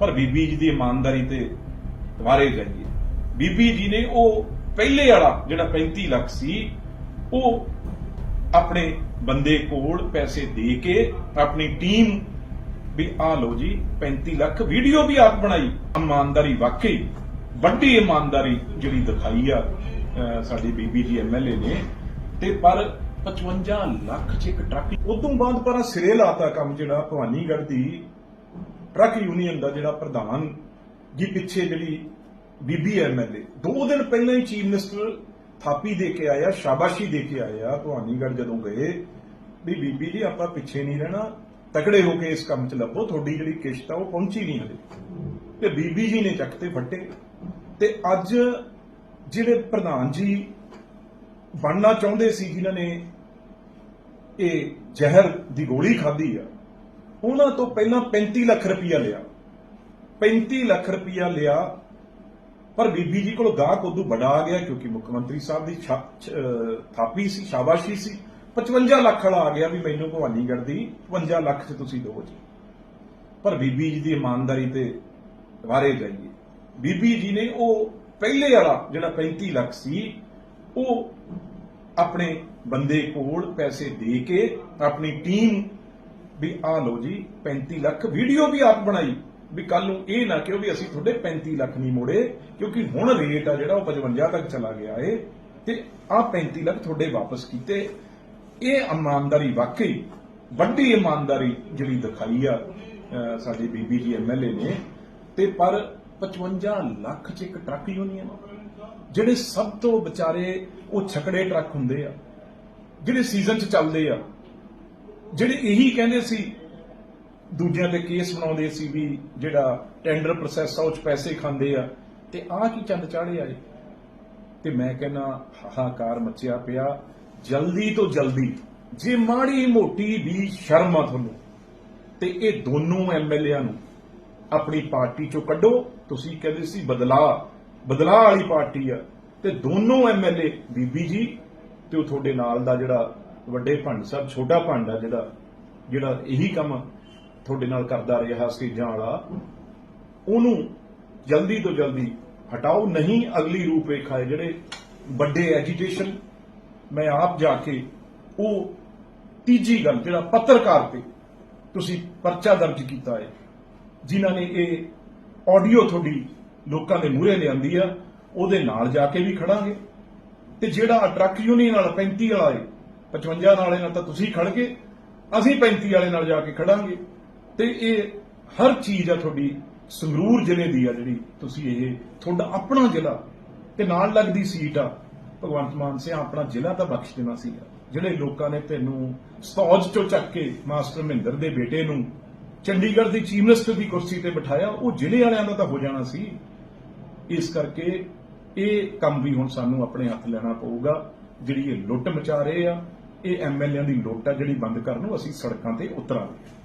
ਪਰ ਬੀਬੀ ਜੀ ਦੀ ਇਮਾਨਦਾਰੀ ਤੇ ਦੁਆਰੇ ਜਾਈਏ। ਬੀਬੀ ਜੀ ਨੇ ਉਹ ਪਹਿਲੇ ਵਾਲਾ ਜਿਹੜਾ 35 ਲੱਖ ਸੀ, ਉਹ ਆਪਣੇ ਬੰਦੇ ਕੋਲ ਪੈਸੇ ਦੇ ਕੇ ਆਪਣੀ ਟੀਮ ਵੀ ਆ ਲਓ ਜੀ 35 ਲੱਖ ਵੀਡੀਓ ਵੀ ਆਪ ਬਣਾਈ। ਇਮਾਨਦਾਰੀ ਵਾਕਈ ਵੱਡੀ ਇਮਾਨਦਾਰੀ ਜਿਹੜੀ ਦਿਖਾਈ ਆ ਸਾਡੀ ਬੀਬੀ ਜੀ ਐਮਐਲਏ ਨੇ। ਤੇ ਪਰ 55 ਲੱਖ ਚ ਇੱਕ ਟਰੱਕ, ਉਦੋਂ ਬਾਅਦ ਪਰ ਆਹ ਸਿਰੇ ਲਾਤਾ ਕੰਮ ਜਿਹੜਾ ਭਵਾਨੀਗੜ੍ਹ ਦੀ ਟਰੱਕ ਯੂਨੀਅਨ ਦਾ ਜਿਹੜਾ ਪ੍ਰਧਾਨ ਜੀ ਪਿੱਛੇ ਜਿਹੜੀ ਬੀਬੀ ਐਮਐਲਏ ਦੋ ਦਿਨ ਪਹਿਲਾਂ ਹੀ ਚੀਫ ਮਿਨਿਸਟਰ ਥਾਪੀ ਦੇ ਕੇ ਆਇਆ, ਸ਼ਾਬਾਸ਼ੀ ਦੇ ਕੇ ਆਇਆ, ਭਵਾਨੀਗੜ੍ਹ ਜਦੋਂ ਗਏ, ਵੀ ਬੀਬੀ ਜੀ ਆਪਾਂ ਪਿੱਛੇ ਨਹੀਂ ਰਹਿਣਾ, ਤਕੜੇ ਹੋ ਕੇ ਇਸ ਕੰਮ 'ਚ ਲੱਭੋ, ਤੁਹਾਡੀ ਜਿਹੜੀ ਕਿਸ਼ਤ ਆ ਉਹ ਪਹੁੰਚੀ ਨਹੀਂ ਹਲੇ ਤੇ ਬੀਬੀ ਜੀ ਨੇ ਚੱਕ ਤੇ ਫੱਟੇ। ਤੇ ਅੱਜ ਜਿਹੜੇ ਪ੍ਰਧਾਨ ਜੀ ਬਣਨਾ ਚਾਹੁੰਦੇ ਸੀ, ਜਿਨ੍ਹਾਂ ਨੇ ਇਹ ਜ਼ਹਿਰ ਦੀ ਗੋਲੀ ਖਾਧੀ ਆ ਉਹਨਾਂ ਤੋਂ ਪਹਿਲਾਂ 35 ਲੱਖ ਰੁਪਇਆ ਲਿਆ। 35 ਲੱਖ ਰੁਪਇਆ ਲਿਆ, ਪਰ ਬੀਬੀ ਜੀ ਕੋਲ ਗਾਹਕ ਉਦੋਂ ਬੜਾ ਆ ਗਿਆ ਕਿਉਂਕਿ ਮੁੱਖ ਮੰਤਰੀ ਸਾਹਿਬ ਦੀ ਛਾ- ਥਾਪੀ ਸੀ, ਸ਼ਾਬਾਸ਼ੀ ਸੀ। 55 ਲੱਖ ਵਾਲਾ ਆ ਗਿਆ ਵੀ ਮੈਨੂੰ ਭਵਾਨੀਗੜ੍ਹ ਦੀ 55 ਲੱਖ ਚ ਤੁਸੀਂ ਦੋ ਜੀ। ਪਰ ਬੀਬੀ ਜੀ ਦੀ ਇਮਾਨਦਾਰੀ ਤੇ ਵਾਰੇ ਜਾਈਏ। ਬੀਬੀ ਜੀ ਨੇ ਉਹ ਪਹਿਲੇ ਵਾਲਾ ਜਿਹੜਾ 35 ਲੱਖ ਸੀ, ਉਹ ਆਪਣੇ ਬੰਦੇ ਕੋਲ ਪੈਸੇ ਦੇ ਕੇ ਆਪਣੀ ਟੀਮ ਵੀ ਆ ਲਓ ਜੀ 35 ਲੱਖ ਵੀਡੀਓ ਵੀ ਆਪ ਬਣਾਈ। ਵੀ ਕੱਲ ਨੂੰ ਇਹ ਨਾ ਕਿਉਂ ਵੀ ਅਸੀਂ ਤੁਹਾਡੇ 35 ਲੱਖ ਨਹੀਂ ਮੋੜੇ, ਕਿਉਂਕਿ ਹੁਣ ਰੇਟ ਆ ਜਿਹੜਾ ਉਹ 55 ਤੱਕ ਚਲਾ ਗਿਆ ਏ। ਤੇ ਆ 35 ਲੱਖ ਤੁਹਾਡੇ ਵਾਪਸ ਕੀਤੇ। ਇਹ ਇਮਾਨਦਾਰੀ ਵਾਕਈ ਵੱਡੀ ਇਮਾਨਦਾਰੀ ਜਿਹੜੀ ਦਿਖਾਈ ਆ ਸਾਡੀ ਬੀਬੀ ਜੀ ਐਮਐਲਏ ਨੇ। ਤੇ ਪਰ 55 ਲੱਖ ਚ ਇੱਕ ਟਰੱਕ ਯੂਨੀਅਨ ਜਿਹੜੇ ਸਭ ਤੋਂ ਵਿਚਾਰੇ ਉਹ ਛਕੜੇ ਟਰੱਕ ਹੁੰਦੇ ਆ, ਜਿਹੜੇ ਸੀਜ਼ਨ ਚ ਚੱਲਦੇ ਆ ਜਿਹੜੇ ਇਹੀ ਕਹਿੰਦੇ ਸੀ, ਦੂਜਿਆਂ ਤੇ ਕੇਸ ਬਣਾਉਂਦੇ ਸੀ ਵੀ ਜਿਹੜਾ ਟੈਂਡਰ ਪ੍ਰੋਸੈਸ ਆ, ਉਹ ਚ ਪੈਸੇ ਖਾਂਦੇ ਆ, ਤੇ ਆਹ ਕੀ ਚੰਦ ਚਾੜੇ ਆਏ ਤੇ ਮੈਂ ਕਹਿੰਦਾ, ਹਾਹਾਕਾਰ ਮਚਿਆ ਪਿਆ, ਜਲਦੀ ਤੋਂ ਜਲਦੀ, ਜੇ ਮਾੜੀ ਮੋਟੀ ਵੀ ਸ਼ਰਮ ਆ ਤੁਹਾਨੂੰ, ਤੇ ਇਹ ਦੋਨੋਂ ਐਮਐਲਏਆਂ ਨੂੰ ਆਪਣੀ ਪਾਰਟੀ ਚੋਂ ਕੱਢੋ, ਤੁਸੀਂ ਕਹਿੰਦੇ ਸੀ ਬਦਲਾ ਬਦਲਾ ਵਾਲੀ ਪਾਰਟੀ ਆ, ਤੇ ਦੋਨੋਂ ਐਮਐਲਏ ਬੀਬੀ ਜੀ, ਤੇ ਉਹ ਤੁਹਾਡੇ ਨਾਲ ਦਾ ਜਿਹੜਾ ਵੱਡੇ ਭੰਡ ਸਾਹਿਬ, ਛੋਟਾ ਭੰਡ ਆ ਜਿਹੜਾ ਜਿਹੜਾ ਇਹੀ ਕੰਮ ਤੁਹਾਡੇ ਨਾਲ ਕਰਦਾ ਰਿਹਾ ਸਟੇਜਾਂ ਵਾਲਾ ਉਹਨੂੰ ਜਲਦੀ ਤੋਂ ਜਲਦੀ ਹਟਾਓ, ਨਹੀਂ ਅਗਲੀ ਰੂਪਰੇਖਾ ਹੈ ਜਿਹੜੇ ਵੱਡੇ ਐਜੀਟੇਸ਼ਨ ਮੈਂ ਆਪ ਜਾ ਕੇ ਉਹ ਤੀਜੀ ਗੱਲ, ਜਿਹੜਾ ਪੱਤਰਕਾਰ ਤੇ ਤੁਸੀਂ ਪਰਚਾ ਦਰਜ ਕੀਤਾ ਹੈ, ਜਿਨ੍ਹਾਂ ਨੇ ਇਹ ਆਡੀਓ ਤੁਹਾਡੀ ਲੋਕਾਂ ਦੇ ਮੂਹਰੇ ਲਿਆਂਦੀ ਆ, ਉਹਦੇ ਨਾਲ ਜਾ ਕੇ ਵੀ ਖੜਾਂਗੇ। ਤੇ ਜਿਹੜਾ ਟਰੱਕ ਯੂਨੀਅਨ ਵਾਲਾ 35 ਵਾਲਾ ਹੈ 55 ਵਾਲੇ ਨਾਲ ਤਾਂ ਤੁਸੀਂ ਖੜ ਗਏ, ਅਸੀਂ 35 ਵਾਲੇ ਨਾਲ ਜਾ ਕੇ ਖੜਾਂਗੇ। ਤੇ ਇਹ ਹਰ ਚੀਜ਼ ਆ ਤੁਹਾਡੀ, ਸੰਗਰੂਰ ਜ਼ਿਲ੍ਹੇ ਦੀ ਆ ਜਿਹੜੀ ਤੁਸੀਂ ਇਹ ਤੁਹਾਡਾ ਆਪਣਾ ਜ਼ਿਲ੍ਹਾ ਤੇ ਨਾਲ ਲੱਗਦੀ ਸੀਟ ਆ। ਭਗਵੰਤ ਮਾਨ ਸਿੰਘ ਆਪਣਾ ਜ਼ਿਲ੍ਹਾ ਤਾਂ ਬਖਸ਼ ਦੇਣਾ ਸੀ ਜਿਹੜੇ ਲੋਕਾਂ ਨੇ ਤੈਨੂੰ ਸਤੌਜ ਚੋਂ ਚੱਕ ਕੇ ਮਾਸਟਰ ਮਹਿੰਦਰ ਦੇ ਬੇਟੇ ਨੂੰ ਚੰਡੀਗੜ੍ਹ ਦੀ ਚੀਫ ਮਿਨਿਸਟਰ ਦੀ ਕੁਰਸੀ ਤੇ ਬਿਠਾਇਆ, ਉਹ ਜ਼ਿਲ੍ਹੇ ਵਾਲਿਆਂ ਦਾ ਤਾਂ ਹੋ ਜਾਣਾ ਸੀ। ਇਸ ਕਰਕੇ ਇਹ ਕੰਮ ਵੀ ਹੁਣ ਸਾਨੂੰ ਆਪਣੇ ਹੱਥ ਲੈਣਾ ਪਊਗਾ। ਜਿਹੜੀ ਇਹ ਲੁੱਟ ਮਚਾ ਰਹੇ ਆ, ਇਹ ਐਮਐਲਏਆਂ ਦੀ ਲੁੱਟ ਆ ਜਿਹੜੀ ਬੰਦ ਕਰਨ ਨੂੰ ਅਸੀਂ ਸੜਕਾਂ ਤੇ ਉਤਰਾਂਗੇ।